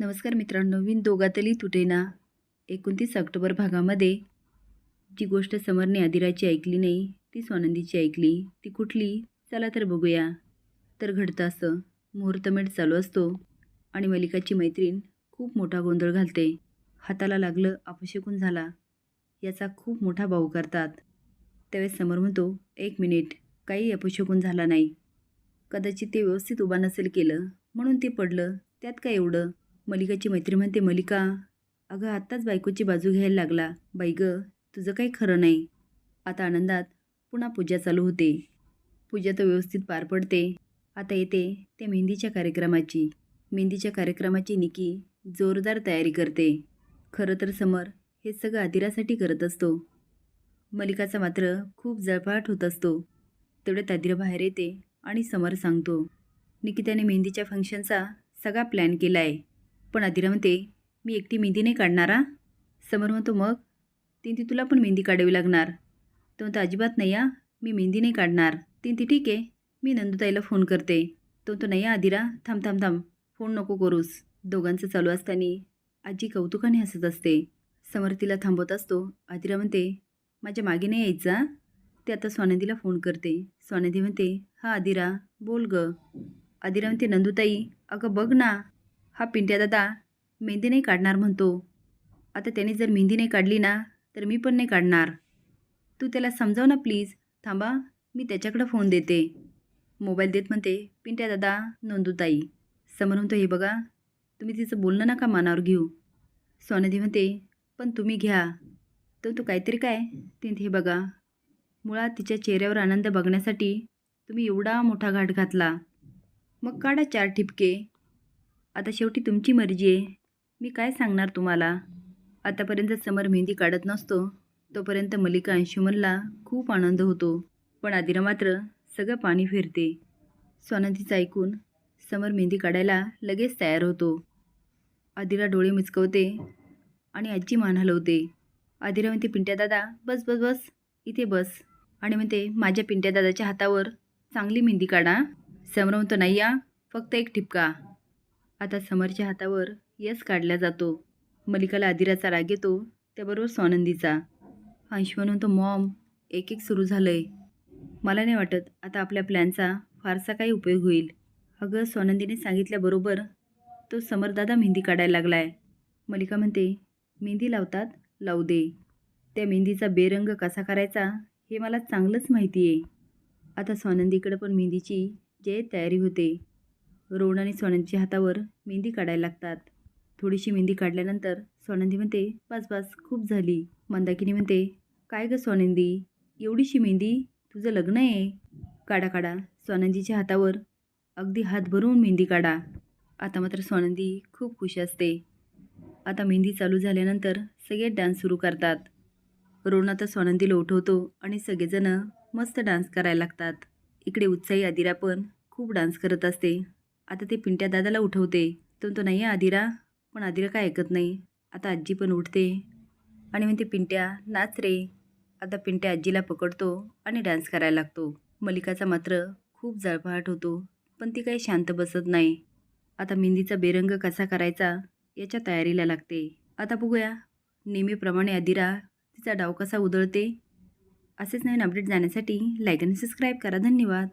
नमस्कार मित्रांनो विन दोघातली तुटेना एकोणतीस ऑक्टोबर भागामध्ये जी गोष्ट समरने आदिराची ऐकली नाही ती स्वानंदीची ऐकली ती कुठली? चला तर बघूया. तर घडतं असं मुहूर्तमेढ चालू असतो आणि मलिकाची मैत्रीण खूप मोठा गोंधळ घालते. हाताला लागलं अपशकून झाला. याचा खूप मोठा भाऊ करतात. त्यावेळेस समोर म्हणतो एक मिनिट काही अपशकून झाला नाही. कदाचित ते व्यवस्थित उभा नसेल केलं म्हणून ते पडलं त्यात काय एवढं? मलिकाची मैत्री म्हणते मलिका अगं आत्ताच बायकोची बाजू घ्यायला लागला. बाई गं तुझं काही खरं नाही. आता आनंदात पुन्हा पूजा चालू होते. पूजा तर व्यवस्थित पार पडते. आता येते त्या मेहंदीच्या कार्यक्रमाची. मेहंदीच्या कार्यक्रमाची निकी जोरदार तयारी करते. खरं तर समर हे सगळं आदिरासाठी करत असतो. मलिकाचा मात्र खूप जळफळाट होत असतो. तेवढ्यात आदिरा बाहेर येते आणि समर सांगतो निकिताने मेहंदीच्या फंक्शनचा सगळा प्लॅन केला आहे पण अधिरा म्हणते मी एकटी मेहंदी नाही काढणारा समर म्हणतो मग? तीन ती तुला पण मेहंदी काढावी लागणार. तो म्हणतो अजिबात नाही हा? मी मेहंदी नाही काढणार. तीन ती ठीक आहे. मी नंदुताईला फोन करते. तो म्हणतो नाही हा आदिरा थांब थांब थांब. फोन नको करूस. दोघांचं चालू असताना आजी कौतुकाने हसत असते. समर तिला थांबवत असतो. आदिरा म्हणते माझ्या मागे नाही यायचा ते आता स्वानंदीला फोन करते. स्वानंदी म्हणते हा आदिरा बोल ग. आदिरा म्हणते नंदुताई अगं बघ ना हा पिंट्या दादा मेहंदी नाही काढणार म्हणतो. आता त्याने जर मेहंदी नाही काढली ना तर मी पण नाही काढणार. तू त्याला समजाव ना प्लीज. थांबा मी त्याच्याकडं फोन देते. मोबाईल देत म्हणते पिंट्या दादा नोंदूताई. समोर म्हणतो हे बघा तुम्ही तिचं बोलणं नका मनावर घेऊ. सोनदी म्हणते पण तुम्ही घ्या. तर तू काहीतरी काय? ते हे बघा मुळात तिच्या चेहऱ्यावर आनंद बघण्यासाठी तुम्ही एवढा मोठा घाट घातला. मग काढा चार ठिपके. आता शेवटी तुमची मर्जी आहे. मी काय सांगणार तुम्हाला? आतापर्यंत समर मेहंदी काढत नसतो. तोपर्यंत मलिका अंशुमनला खूप आनंद होतो. पण आदिरा मात्र सगळं पाणी फिरते. स्वानंदीचं ऐकून समर मेहंदी काढायला लगेच तयार होतो. आदिरा डोळे मिचकवते आणि आजी मान हलवते. आदिरा म्हणते पिंट्या दादा बस बस बस इथे बस. आणि म्हणते माझ्या पिंट्या दादाच्या हातावर चांगली मेहंदी काढा. समर म्हणतो नाही या फक्त एक ठिपका. आता समरच्या हातावर यस काढला जातो. मलिकाला आदिराचा राग येतो त्याबरोबर स्वानंदीचा. म्हणून तो मॉम एक एक सुरू झालं आहे मला नाही वाटत आता आपल्या प्लॅनचा फारसा काही उपयोग होईल. अगं स्वानंदीने सांगितल्याबरोबर तो समरदादा मेहंदी काढायला लागला आहे मलिका म्हणते मेहंदी लावतात? लावू दे. त्या मेहंदीचा बेरंग कसा करायचा हे मला चांगलंच माहिती आहे आता स्वानंदीकडं पण मेहंदीची जे तयारी होते. रोहन आणि स्वानंदीच्या हातावर मेहंदी काढायला लागतात. थोडीशी मेहंदी काढल्यानंतर स्वानंदी म्हणते बस बस खूप झाली. मंदाकिनी म्हणते काय गं स्वानंदी एवढीशी मेहंदी? तुझं लग्न आहे? काढा काढा. स्वानंदीच्या हातावर अगदी हात भरून मेहंदी काढा. आता मात्र स्वानंदी खूप खुश असते. आता मेहंदी चालू झाल्यानंतर सगळे डान्स सुरू करतात. रोहन आता स्वानंदीला उठवतो आणि सगळेजणं मस्त डान्स करायला लागतात. इकडे उत्साही आदिरा पण खूप डान्स करत असते. आता ते पिंट्या दादाला उठवते. तो तो नाही आदिरा. पण आदिरा काय ऐकत नाही. आता आजी पण उठते. आणि म्हणते पिंट्या नाच रे. आता पिंट्या आजीला पकडतो आणि डान्स करायला लागतो. मलिकाचा मात्र खूप जळफळाट होतो पण ती काही शांत बसत नाही. आता मेहंदीचा बेरंग कसा करायचा याच्या तयारीला लागते. आता बघूया. नेहमीप्रमाणे आदिरा तिचा डाव कसा उधळते? असेच नवीन अपडेट जाण्यासाठी लाईक आणि सबस्क्राईब करा. धन्यवाद.